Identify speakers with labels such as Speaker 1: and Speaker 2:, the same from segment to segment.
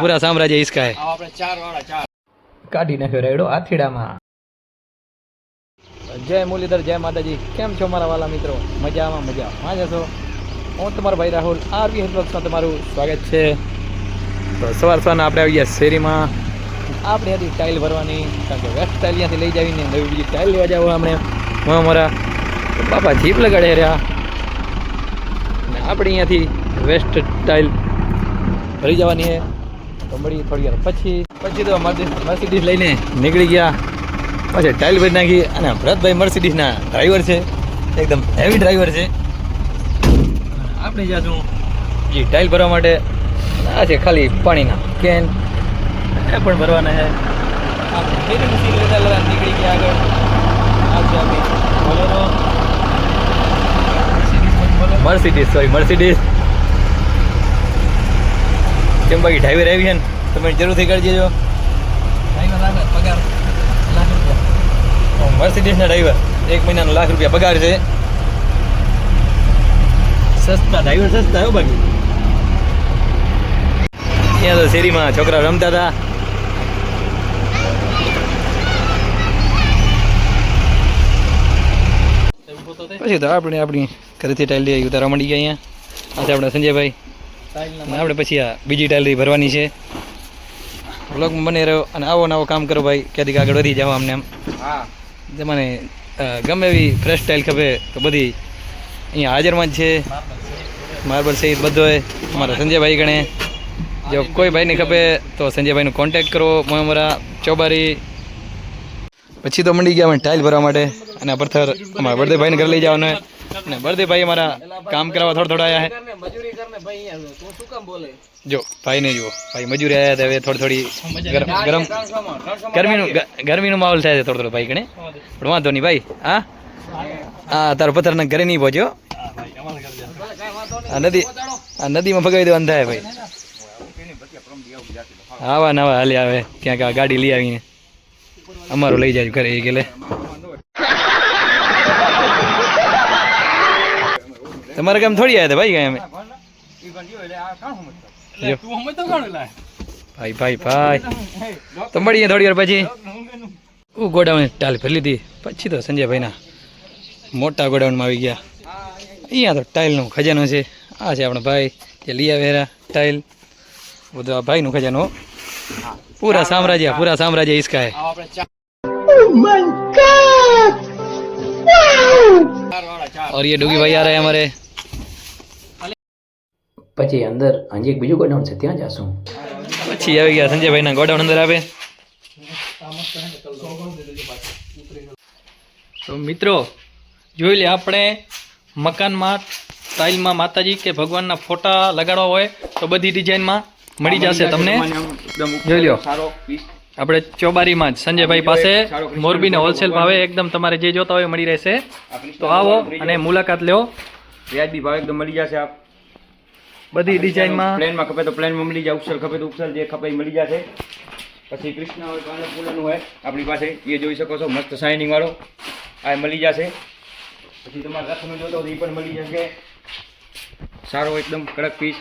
Speaker 1: પૂરા સામ્રાજ્ય ઈસકા
Speaker 2: ચાર
Speaker 1: કાઢી નાખ્યો રેડો આથીડામાં. જય મુરલીધર જય માતાજી. કેમ છો મારા વાલા મિત્રો? મજામાં મજા માં જશો. હું તમારો ભાઈ રાહુલ આરવી હેલ્પબોક્સમાં તમારું સ્વાગત છે. તો સવાર સવાર આપણે આવી ગયા શેરીમાં. આપણે હતી ટાઇલ ભરવાની કારણ કે વેસ્ટ ટાઇલ ત્યાંથી લઈ જાવીને નવી બીજી ટાઇલ લેવા જાવ આપણે. હું અમારા બાપા જીપ લગાડે રહ્યા. આપણે અહીંયાથી વેસ્ટ ટાઇલ ભરી જવાની છે. તો મળી થોડી વાર પછી. પછી તો મર્સિડીઝ લઈને નીકળી ગયા. પછી ટાઇલ ભરી નાખી અને ભરતભાઈ મર્સિડીઝના ડ્રાઈવર છે. એકદમ હેવી ડ્રાઈવર છે. આપણે જાશું જે, ટાઇલ ભરવા માટે. આ છે ખાલી પાણીના કેન એ પણ ભરવાના છે. નીકળી ગયા આગળ. આ છે મર્સિડીઝ સોરી મર્સિડીઝ. કેમ બાકી ડ્રાઈવર આવી છે ને? તમે જરૂરથી કરી દેજો. મર્સિડીઝના ડ્રાઈવર એક મહિનાનો લાખ રૂપિયા પગાર છે. સસ્તા ડ્રાઈવર સસ્તા આવ્યો બાકી. ત્યાં તો શેરીમાં છોકરા રમતા હતા. પછી તો આપણે આપણી ઘરેથી ટાઈલ લઈ ઉતારવા માંડી ગયા અહીંયા. આજે આપણે સંજયભાઈ. આપણે પછી આ બીજી ટાઈલ ભરવાની છે. બ્લોગમાં બને રહ્યો અને આવો નવો કામ કરો ભાઈ ક્યાંથી આગળ વધી જાઓ અમને એમ.
Speaker 2: હા.
Speaker 1: તમને ગમે એવી ફ્રેશ ટાઈલ ખપે તો બધી અહીંયા હાજરમાં જ છે. માર્બલ સહિત બધો હોય અમારા સંજયભાઈ ગણે. જો કોઈ ભાઈને ખપે તો સંજયભાઈનો કોન્ટેક કરો. મોમરા ચોબારી. પછી તો મંડી ગયા અમે ટાઇલ ભરવા માટે. અને આ પથ્થર અમારા બળદેવભાઈને ઘરે લઈ જવાનો અને બળદેવભાઈ અમારા કામ કરવા થોડા થોડા આવ્યા છે ભાઈ ભાઈને જુઓ. ભાઈ મજૂરી આવ્યા હતા હવે થોડી થોડી ગરમ ગરમ ગરમીનું ગરમીનું માહોલ થાય છે થોડો થોડો ભાઈ કણે. પણ વાંધો નહીં ભાઈ હા? હા તારો પથ્થર ઘરે નહીં પહોંચ્યો. આ નદી આ નદીમાં ભગાવી દેવાનું થાય ભાઈ. આવા નવા હાલે આવે. ક્યાંક ગાડી લઈ આવીને. અમારું લઈ જાય ઘરે એ ગેલે તમારે કેમ થોડી આવ્યા હતા ભાઈ કાંઈ અમે? જો. ભાઈ ભાઈ ભાઈ તો મળીએ થોડી વાર પછી હું ગોડાઉન ટાલ ભરી લીધી પછી તો સંજયભાઈના મોટા ગોડાઉનમાં આવી ગયા અહીંયા તો ટાઇલનો ખજાનો છે આ છે આપણો ભાઈ જે લઈ આવેરા ટાઇલ બધું આ ભાઈનું ખજાનો પૂરા સામ્રાજ્ય પૂરા સામ્રાજ્ય ઈસકા હે
Speaker 2: આપણે ચાર ચાર વાળા ચાર
Speaker 1: और ये डूगी भाई आ रहे हैं हमारे પછી અંદર હજી એક બીજું ગોડાઉન છે ત્યાં જાશું પછી આવી ગયા સંજયભાઈના ગોડાઉન અંદર આવે. તો મિત્રો જોઈ લે આપણે મકાનમાં સ્ટાઇલમાં માતાજી કે ભગવાનના ફોટા લગાડવા હોય તો બધી ડિઝાઇનમાં મળી જશે તમને. જોઈ લ્યો. આપણે ચોબારીમાં જ સંજયભાઈ પાસે મોરબીને હોલસેલ ભાવે એકદમ તમારે જે જોતા હોય એ મળી રહેશે. તો આવો અને મુલાકાત લો
Speaker 2: વ્યાજબી ભાવ એકદમ મળી જશે આપ.
Speaker 1: બધી ડિઝાઇનમાં
Speaker 2: પ્લેનમાં ખપે તો પ્લેનમાં મળી જાય ઉપસલ ખપે તો ઉપસલ જે ખપે મળી જશે. પછી કૃષ્ણ હોય કાલે ફૂલનું હોય આપણી પાસે એ જોઈ શકો છો મસ્ત શાઇનિંગ વાળો. આ મળી જશે. પછી તમારે રથનું જોતો એ પણ મળી જશે. સારો એકદમ કડક પીસ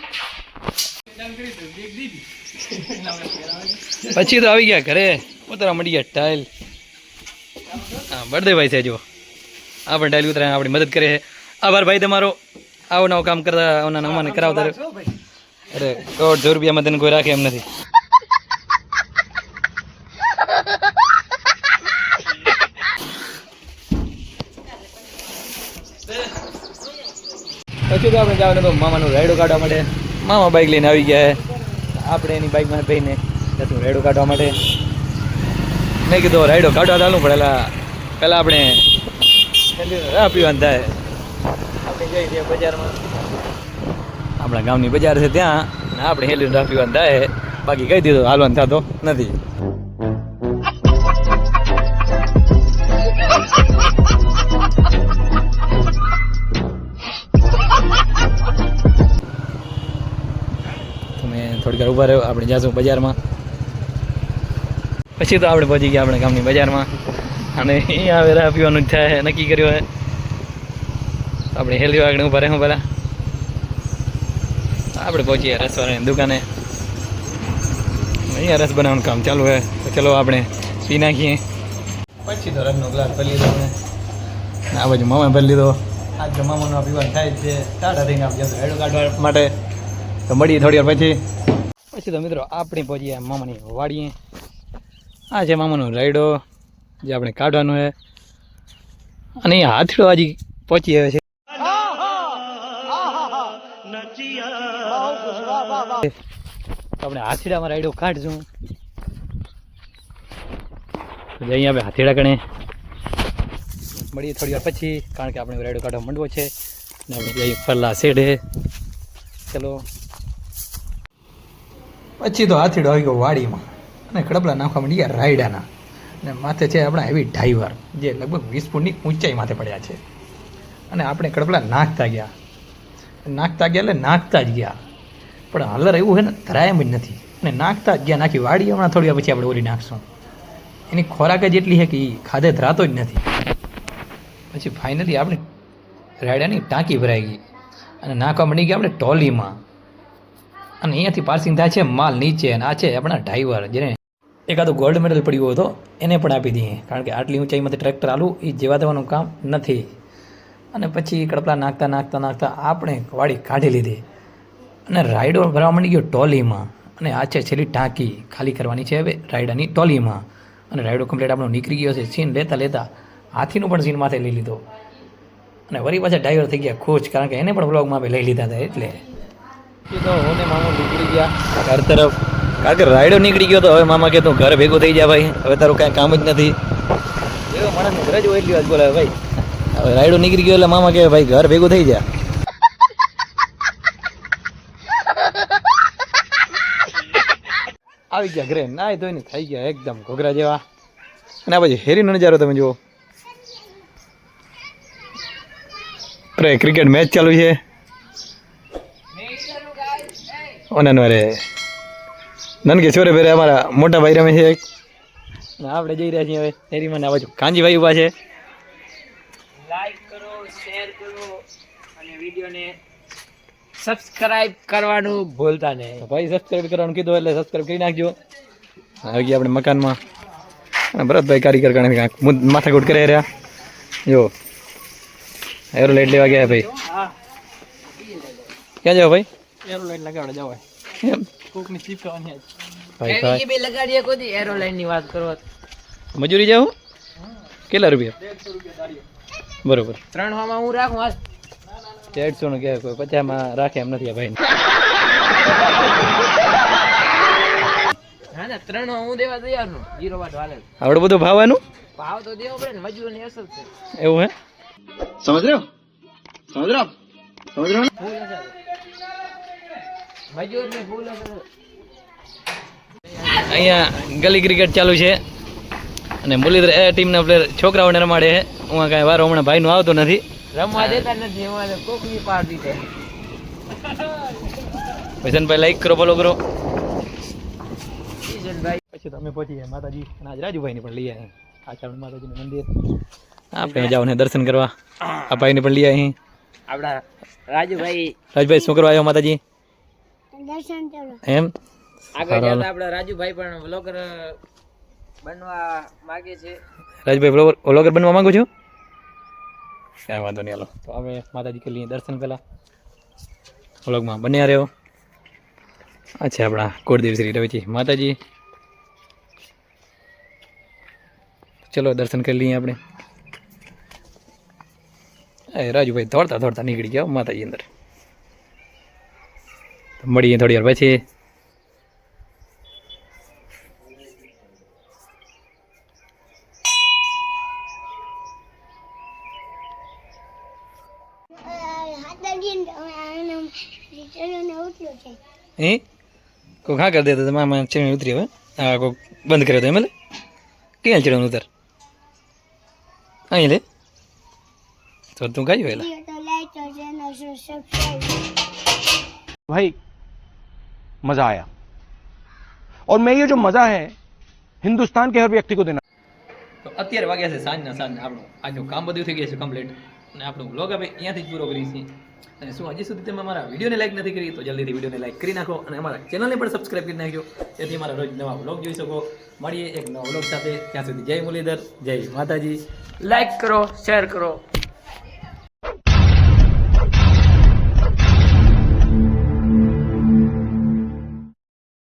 Speaker 1: પછી તો આવી ગયા ઘરે. ઉતરા મળી ગયા ટાઇલ હા બળદેવભાઈ છે જો. આ પણ ટાઇલ ઉતરા આપણી મદદ કરે છે. આભાર ભાઈ તમારો. આવો નવું કામ કરતા આવના અમાને કરાવતા અરે, કરોડ જો રૂપિયામાં તને કોઈ રાખે એમ નથી. પછી તો આપણે જવાનું તો મામાનું રાયડો કાઢવા માટે? મામા બાઇક લઈને આવી ગયા આપણે એની બાઇકમાં ભાઈને જતું રાયડો કાઢવા માટે. મેં કીધું રાયડો કાઢવા ચાલુ પડેલા પહેલાં આપણે પીવાનું થાય. જઈ છીએ બજારમાં. આપણા ગામની બજાર છે ત્યાં. આપણે હેલી રાહ પીવાનું થાય બાકી કહી દીધું, હાલવાનું થતો નથી. થોડીક વાર ઊભા રહ્યો આપણે જાશું બજારમાં. પછી તો આપણે પહોંચી ગયા આપણે ગામની બજારમાં. અને અહીંયા આવે રાહ પીવાનું જ થાય, નક્કી કર્યું હે આપણે હેલવી આગળ ઊભા રહેવું પહેલાં આપણે પહોંચીએ રસવાળાની દુકાને. અહીંયા રસ બનાવવાનું કામ ચાલુ હે તો ચલો આપણે પી નાખીએ. પછી તો રસનો ગ્લાસ ભરી લીધો ને આ બાજુ મામા ભરી લીધો. આજ તો મામાનો પીવાનું થાય છે. ટાટા થઈને આપણે હેડો કાઢવા માટે તો મળીએ થોડી વાર પછી. પછી તો મિત્રો આપણે પહોંચીએ મામાની વાડીએ. આ છે મામાનો રાયડો જે આપણે કાઢવાનો છે. અને હાથડો હજી પહોંચી આવે છે. આપણે હાથીડામાં રાયડો કાઢશું. તો અહીંયા આપણે હાથીડા કણે. મળીએ થોડી વાર પછી કારણ કે આપણે રાયડો કાઢવા માંડવો છે. ને આપણે જઈએ ફરલા શેડે. ચલો. પછી તો હાથીડો આવી ગયો વાડીમાં. અને કડપલા નાખવા માંડી રાયડાના. અને માથે છે આપણા હેવી ડ્રાઈવર જે લગભગ વીસ ફૂટની ઊંચાઈ માથે પડ્યા છે. અને આપણે કડપલા નાખતા ગયા. નાખતા ગયા એટલે નાખતા જ ગયા. પણ હલર એવું છે ને ધરાય જ નથી. અને નાખતા જ ગયા, નાખી વાડી હમણાં થોડી પછી આપણે ઓરી નાખશું. એની ખોરાક જ એટલી છે કે એ ખાધે ધરાતો જ નથી. પછી ફાઇનલી આપણે રાયડાની ટાંકી ભરાઈ ગઈ. અને નાખવા મળી ગયા આપણે ટોલીમાં. અને અહીંયાથી પાર્સિંગ થાય છે માલ નીચે અને આ છે આપણા ડ્રાઈવર જેને એકાદો ગોલ્ડ મેડલ પડ્યો હતો, એને પણ આપી દઈએ. કારણ કે આટલી ઊંચાઈમાંથી ટ્રેક્ટર આલું એ જેવા દેવાનું કામ નથી. અને પછી કડપલા નાખતા નાખતા નાખતા આપણે વાડી કાઢી લીધી. અને રાયડો ભરવા માંડી ગયો ટોલીમાં. અને આ છે છેલ્લી ટાંકી ખાલી કરવાની છે હવે રાયડાની ટોલીમાં. અને રાયડો કમ્પ્લીટ આપણો નીકળી ગયો છે. સીન લેતા લેતા હાથીનું પણ સીન માથે લઈ લીધો. અને વળી પાછા ડ્રાઈવર થઈ ગયા ખુશ કારણ કે એને પણ બ્લોગમાં આપણે લઈ લીધા હતા એટલે. તો હું ને મામા નીકળી ગયા. ઘર તરફ. કારણ કે રાયડો નીકળી ગયો તો હવે મામા કે તું ઘર ભેગું થઈ જા ભાઈ. હવે તારું કાંઈ કામ જ નથી. એવો માણસને ઘર જ હોય એટલી વાત બોલાવે ભાઈ. રાયડો નીકળી ગયો એટલે મામા કે ભાઈ, ઘર ભેગું થઈ જા. આવી ગયા ઘરે. નાય ધોઈને થઈ ગયા એકદમ ઘોઘરા જેવા. અને આ પછી હેરીનો નજારો તમે જુઓ. અરે, ક્રિકેટ મેચ ચાલુ છે. ઓને અરે નનકે છોરે ભેરે અમારા મોટા ભાઈ રમે છે એક. આપણે જઈ રહ્યા છીએ હવે હેરીમાં આ બાજુ કાંજીભાઈ ઊભા છે.
Speaker 3: કરો અને વિડીયોને સબસ્ક્રાઇબ કરવાનું ભૂલતા નહીં.
Speaker 1: ભાઈ સબસ્ક્રાઇબ કરવાનું કીધું એટલે સબસ્ક્રાઇબ કરી નાખજો. આવી ગયા આપણે મકાનમાં. અને ભરતભાઈ કારીગર કારણે કાંઈક માથાકૂટ કરી રહ્યા. જો. એરોલાઇટ લેવા ગયા ભાઈ. ક્યાં જાવ ભાઈ?
Speaker 3: એરોલાઇટ લાઈન લગાવડે જવાય
Speaker 1: એમ.
Speaker 3: કોકની ચીપકવાની
Speaker 1: ભાઈ ભાઈ.
Speaker 3: બે લગાડીએ કોઈ એરો ની વાત કરો
Speaker 1: મજૂરી જાવ કેટલા રૂપિયા? બરોબર.
Speaker 3: ત્રણમાં હું રાખું આજ
Speaker 1: દેડસો નું કહે કોઈ આમાં રાખે એમ નથી આ ભાઈ
Speaker 3: હા ને ત્રણ હું દેવા તૈયારનું. જીરો વાટ વાલે
Speaker 1: આવડે બધું ભાવવાનું?
Speaker 3: ભાવ તો દેવો પડે ને મજૂરની અસર છે.
Speaker 1: એવું હે?
Speaker 2: સમજ રહ્યો? સમજ રહ્યો? સમજ રહ્યો
Speaker 3: મજૂરની
Speaker 1: અહીંયા ગલી ક્રિકેટ ચાલુ છે. અને મુરલીધર એ ટીમના પ્લેયર છોકરાઓને રમાડે છે. હું કાંઈ વારો હમણાં ભાઈનું આવતો નથી.
Speaker 3: રમવા દેતા નથી અમારે કોકની પાર દીધે.
Speaker 1: વૈસનભાઈ લાઈક કરો ફોલો કરો. પછી તમે પહોંચી ગયા માતાજી. અને આજ રાજુભાઈને પણ લઈ આવ્યા આ ચાવણ માતાજીનું મંદિર. આપણે જાઓ ને દર્શન કરવા. આ ભાઈને પણ લઈ આવી
Speaker 3: આપડા રાજુભાઈ
Speaker 1: રાજભાઈ શું કરવા આવ્યો માતાજી? એમ?
Speaker 3: આગળ જતા આપડા રાજુભાઈ પણ વ્લોગર બનવા માંગે છે.
Speaker 1: રાજભાઈ વ્લોગર બનવા માંગુ છો? કાંઈ વાંધો નહીં હાલો. તો અમે માતાજી કરી લઈએ દર્શન પહેલાં. વ્લોગમાં બન્યા રહ્યો આ છે આપણા કોટદેવ શ્રી રવિજી. માતાજી. ચલો દર્શન કરી લઈએ આપણે. એ રાજુભાઈ દોડતા દોડતા નીકળી ગયા માતાજી અંદર. તો મળીએ થોડી વાર પછી. એ કોઈ ખા કરી દેતો તમારા માં ચેનલ ઉતરી હવે હા કોઈ બંધ કર્યો તો એમ લે ક્યાં ચડવાનું ઉતર અહીં લે તો તું ખાઈ વેલા
Speaker 4: भाई मजा आया और मैं ये जो मजा है हिंदुस्तान के हर व्यक्ति को देना
Speaker 1: તો અત્યારે વાગ્યા છે સાંજના સાંજ આપણું આજનું કામ બધું થઈ ગયું છે કમ્પ્લીટ અને આપણું વ્લોગ આપણે અહીંયાથી જ પૂરો કરીએ છીએ અને શું હજી સુધી તમે અમારા વિડીયોને લાઈક નથી કરી, તો જલ્દીથી વિડીયોને લાઈક કરી નાખો અને અમારા ચેનલને પણ સબસ્ક્રાઈબ કરી નાખજો. જેથી અમારા રોજ નવા વ્લોગ જોઈ શકો. મળીએ એક નવા વ્લોગ સાથે. ત્યાં સુધી જય મુરલીધર, જય માતાજી.
Speaker 3: લાઈક કરો શેર કરો.